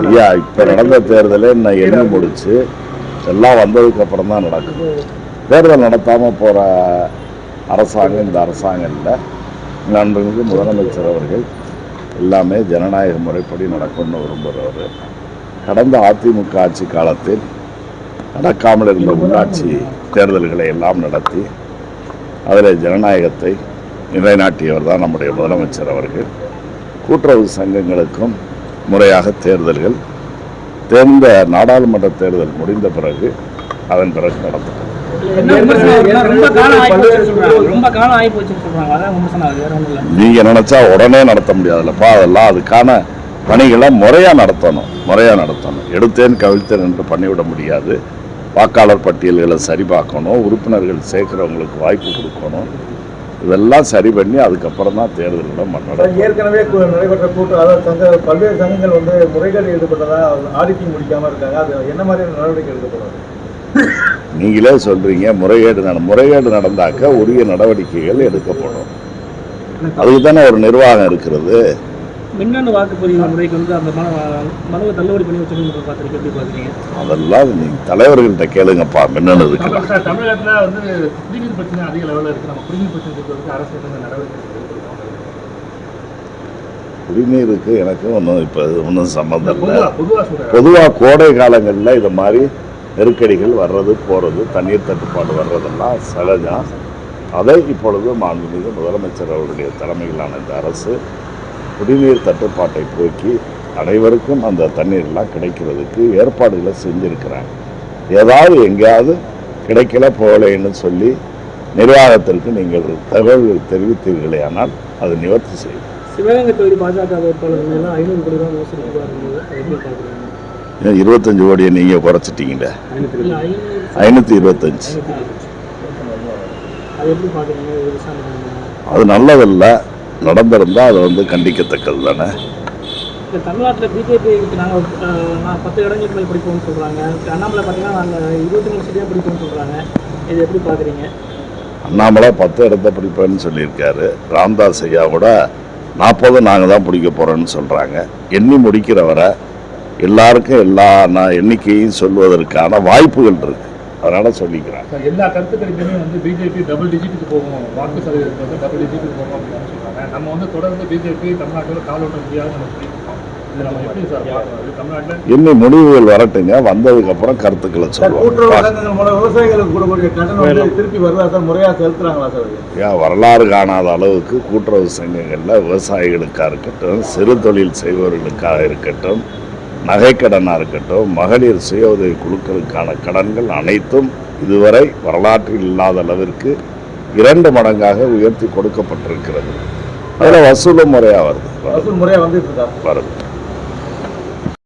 ஐயா இப்போ நடந்த தேர்தலே நான் என்ன முடிச்சு எல்லாம் வந்ததுக்கு அப்புறம் தான் நடக்குது தேர்தல் நடத்தாமல் போகிற அரசாங்கம் இந்த அரசாங்கம் இல்லை. நன்றிக்கு முதலமைச்சர் அவர்கள் எல்லாமே ஜனநாயக முறைப்படி நடக்கும்னு விரும்புகிறவர் கடந்த அதிமுக ஆட்சி காலத்தில் நடக்காமல் இருந்த உள்ளாட்சி தேர்தல்களை எல்லாம் நடத்தி அதில் ஜனநாயகத்தை நிலைநாட்டியவர் தான் நம்முடைய முதலமைச்சர் அவர்கள். கூட்டுறவு சங்கங்களுக்கும் முறையாக தேர்தல்கள் தேர்ந்த நாடாளுமன்ற தேர்தல் முடிந்த பிறகு அதன் பிறகு இல்லை. நீங்க நினைச்சா உடனே நடத்த முடியாதுல்லப்பா அதெல்லாம் அதுக்கான பணிகளை முறையா நடத்தணும். முறையா நடத்தணும். எடுத்தேன் கவிழ்த்தேன் என்று பண்ணிவிட முடியாது. வாக்காளர் பட்டியல்களை சரி பார்க்கணும். உறுப்பினர்கள் சேர்க்கிறவங்களுக்கு வாய்ப்பு கொடுக்கணும். இதெல்லாம் சரி பண்ணி அதுக்கப்புறம் தான் தேர்தல்களை சார், நடக்கும். ஏற்கனவே நடைபெற்ற கூட்டம் அதாவது பல்வேறு சங்கங்கள் வந்து முறைகேடு ஈடுபட்டதா ஆடிட்டிங் முடிக்காம இருக்காங்க. அது என்ன மாதிரியான நடவடிக்கை எடுக்கப்படும்? நீங்களே சொல்றீங்க முறைகேடு நட முறைகேடு நடந்தாக்க உரிய நடவடிக்கைகள் எடுக்கப்படும். அதுக்கு தானே ஒரு நிர்வாகம் இருக்கிறது. மின்னணு வாக்குப்பதிவு முறைக்கு வந்து அந்த மனு மனுவை தள்ளுபடி பண்ணி வச்சிருக்கீங்க பார்த்துருக்கு எப்படி பார்க்குறீங்க? அதெல்லாம் நீங்க தலைவர்கள்ட்ட கேளுங்கப்பா மின்னணு தமிழ் சார் தமிழகத்தில் வந்து குடிநீர் பிரச்சனை அதிக லெவலில் இருக்குது நம்ம குடிநீர் பிரச்சனை அரசு நடவடிக்கை? குடிநீருக்கு எனக்கு ஒன்றும் இப்போ ஒன்றும் சம்மந்தம் இல்லை பொதுவாக கோடை காலங்களில் இது மாதிரி நெருக்கடிகள் வர்றது போகிறது தண்ணீர் தட்டுப்பாடு வர்றதெல்லாம் சகஜம். அதை இப்பொழுது மாண்புமிகு முதலமைச்சர் அவருடைய தலைமையிலான இந்த அரசு குடிநீர் தட்டுப்பாட்டை போக்கி அனைவருக்கும் அந்த தண்ணீர்லாம் கிடைக்கிறதுக்கு ஏற்பாடுகளை செஞ்சுருக்கிறாங்க. ஏதாவது எங்கேயாவது கிடைக்கல போகலைன்னு சொல்லி நிர்வாகத்திற்கு நீங்கள் தகவல்கள் தெரிவித்தீர்களே ஆனால் அது நிவர்த்தி செய்யும் சிவகங்கை தொகுதி பாஜக வேட்பாளர்கள் ஐநூறு கோடி இருபத்தஞ்சு கோடியை நீங்கள் குறைச்சிட்டீங்களே? ஐநூற்றி இருபத்தஞ்சு. அது நல்லதல்ல. நடந்திருந்தால் அது வந்து கண்டிக்கத்தக்கது தானே தமிழ்நாட்டில் பிஜேபிக்கு நாங்கள் பத்து இடங்களுக்கு மேல் படிப்போம்னு சொல்கிறாங்க அண்ணாமலை பார்த்தீங்கன்னா நாங்கள் இருபத்தி மூணு சீட்டாக படிப்போம்னு சொல்கிறாங்க இது எப்படி பார்க்குறீங்க அண்ணாமலை பத்து இடத்த பிடிப்பேன்னு சொல்லியிருக்காரு. ராம்தாஸ் ஐயா கூட நாற்பது நாங்கள் தான் பிடிக்க போகிறோன்னு சொல்கிறாங்க எண்ணி முடிக்கிற வரை எல்லாருக்கும் எல்லா நான் எண்ணிக்கையும் சொல்வதற்கான வாய்ப்புகள் இருக்கு. அதனால் சொல்லிக்கிறேன் எல்லா கருத்து கணிப்புமே வந்து பிஜேபி டபுள் டிஜிட்டுக்கு போகும். வாக்கு சதவீதம் வந்து டபுள் டிஜிட்டுக்கு போகும் அப்படின்னு சொல்றாங்க. நம்ம வந்து தொடர்ந்து பிஜேபி தமிழ்நாட்டில் கால் ஓட்ட முடியாது நம்ம சொல்லியிருக்கோம் இது நம்ம எப்படி சார் பார்க்கறது தமிழ்நாட்டில் இன்னி முடிவுகள் வரட்டுங்க. வந்ததுக்கப்புறம் கருத்துக்களை சார் கூட்டுறவு சொல்லுவாங்க சங்கங்கள் மூலம் விவசாயிகளுக்கு கொடுக்கக்கூடிய கட்டணம் வந்து திருப்பி வருதா சார்? முறையா செலுத்துறாங்களா சார் அது? ஏன் வரலாறு காணாத அளவுக்கு கூட்டுறவு சங்கங்களில் விவசாயிகளுக்காக இருக்கட்டும் சிறு தொழில் செய்பவர்களுக்காக இருக்கட்டும் நகைக்கடனாக இருக்கட்டும் மகளிர் சுய உதவி குழுக்களுக்கான கடன்கள் அனைத்தும் இதுவரை வரலாற்றில் இல்லாத அளவிற்கு இரண்டு மடங்காக உயர்த்தி கொடுக்கப்பட்டிருக்கிறது. அதில் வசூலும் முறையாக வருது? வருது.